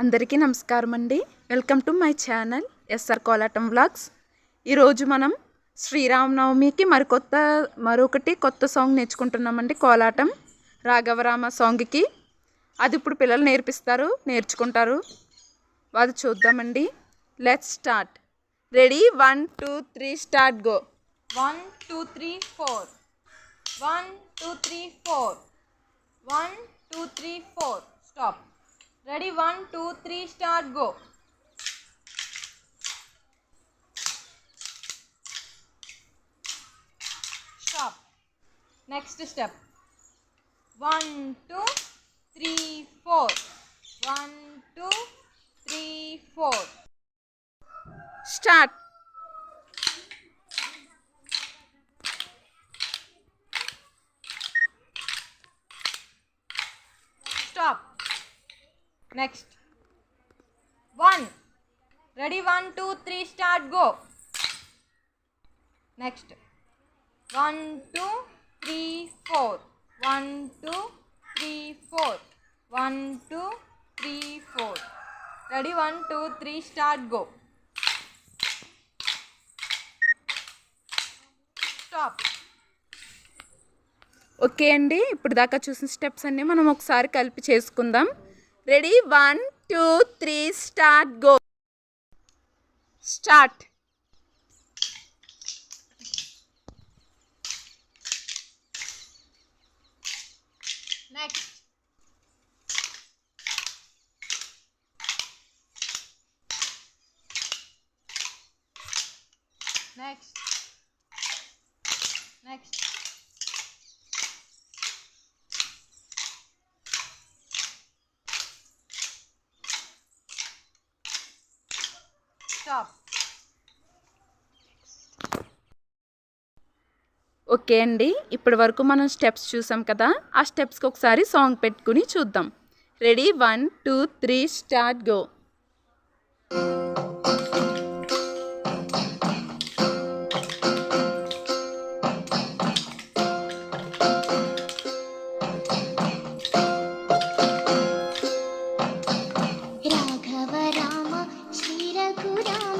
అందరికీ నమస్కారం అండి welcome to my channel S R Kolatam vlogs. ఈరోజు మనం శ్రీరామనవమికి మరికొత్త మరొకటి కొత్త సాంగ్ నేర్చుకుంటున్నామండి కోలాటం రాఘవరామ సాంగ్కి. అది ఇప్పుడు పిల్లలు నేర్పిస్తారు నేర్చుకుంటారు. అది చూద్దామండి. Let's start ready one two three start go one two three four one two three four one two three four stop Ready? One, two, three, start, go. Stop. Next step. One, two, three, four. One, two, three, four. Start. Stop. Next one ready one two three start go next one two three four one two three four one two three four ready one two three start go stop okay అండి ఇప్పుడు దాకా చూసిన steps అన్నీ మనం ఒకసారి కలిపి చేసుకుందాం. Ready? One, two, three, start, go. Start. Next. Next. Next. Stop. Okay అండి ఇప్పటి వరకు మనం స్టెప్స్ చూసాం కదా ఆ స్టెప్స్కి ఒకసారి సాంగ్ పెట్టుకుని చూద్దాం. Ready? One two three start go. down.